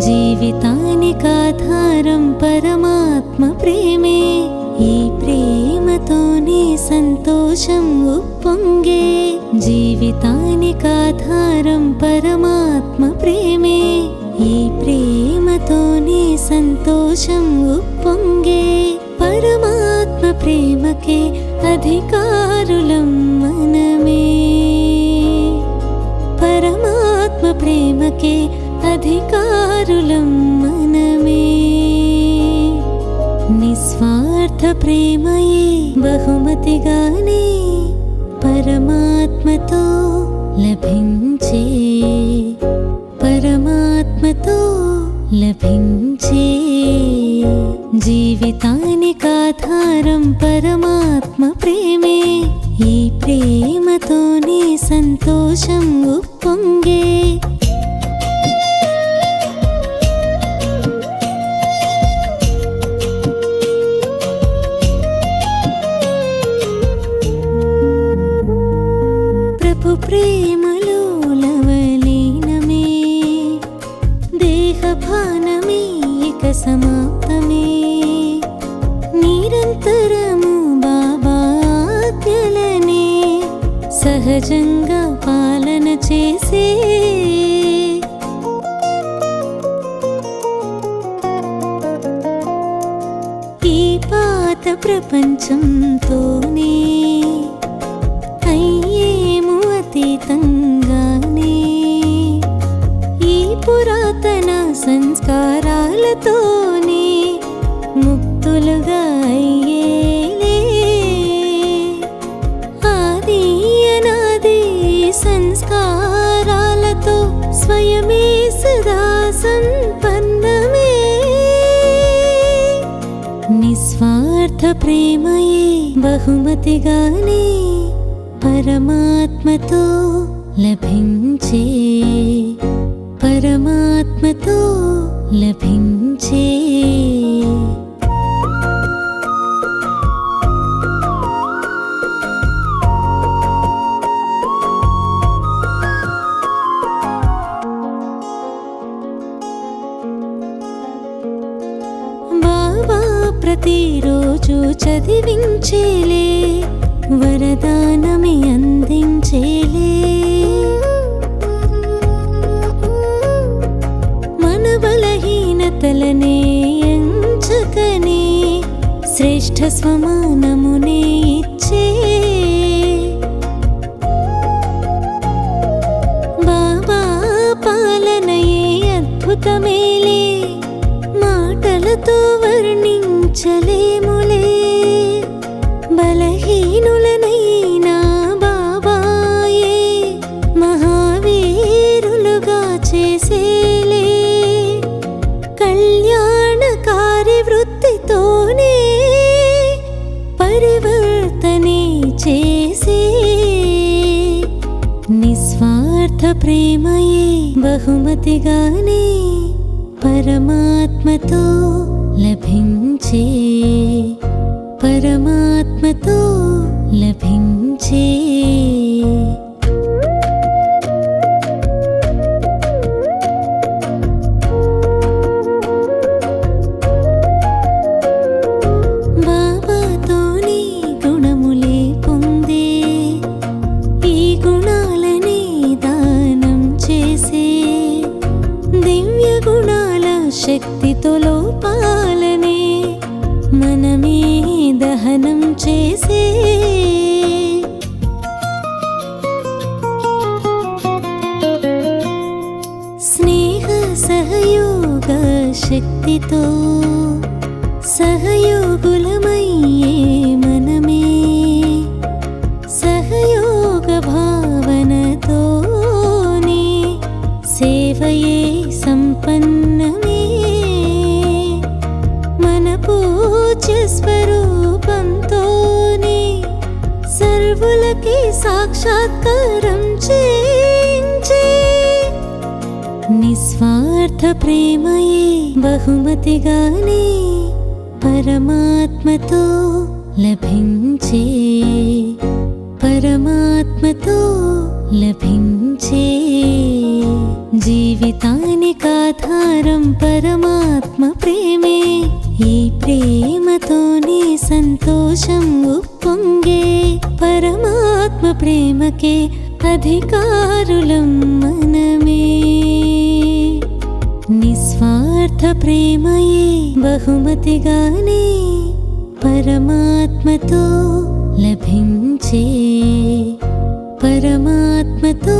జీవితానికాధారం పరమాత్మ ప్రేమే. ఈ ప్రేమతోనే సంతోషం ఉప్పొంగే. జీవితానికాధారం పరమాత్మ ప్రేమే. ఈ ప్రేమతోనే సంతోషం ఉప్పొంగే. పరమాత్మ ప్రేమకే అధికారులం మనమే. పరమాత్మ ప్రేమకే అధికారులం మనమే. నిస్వార్థ ప్రేమయే బహుమతిగానే పరమాత్మతో లభించే. పరమాత్మతో లభించే. జీవితానికి ఆధారం పరమాత్మ ప్రేమే. ఈ ప్రేమతోనే సంతోషం ఉప్పొంగే. సహజంగా పాలన చేసి ఈ పాత ప్రపంచంతోనే అయ్యేము అతీతంగా స్వయమే సదా సంపన్నమే. నిస్వార్థ ప్రేమయే బహుమతిగానే పరమాత్మతో లభించే పరమాత్మతో ప్రతిరోజు చదివించేలే వరదానమి అందించేలే. మన బలహీనతలనే ఎంచకనే శ్రేష్ఠ స్వమానమునే ఇచ్చే. బాబా పాలనయే అద్భుతమేలే మాటలతో వర్ణించ వర్ణించలేములే బలహీనులనైనా బాబాయే మహావీరులుగా చేసేలే. కళ్యాణకారి వృత్తితోనే పరివర్తనే చేసే. నిస్వార్థ ప్రేమయే బహుమతిగానే పరమాత్మతో లభించే పరమాత్మతో లభించే. శక్తితో గుణములే దహనం చేసే. స్నేహ సహయోగ శక్తితో సహ సాక్షాత్కారం చేయించే నిస్వార్థ ప్రేమయే బహుమతిగానే పరమాత్మతో లభించే పరమాత్మతో లభించే జీవితానికా ఆధారం పరమాత్మ ప్రేమే. ఈ ప్రేమతోనే సంతోషం పొంగే పరమాత్మ ప్రేమకే అధికారులం మనమే. నిస్వార్థ ప్రేమయే బహుమతిగానే పరమాత్మతో లభించే పరమాత్మతో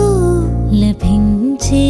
లభించే.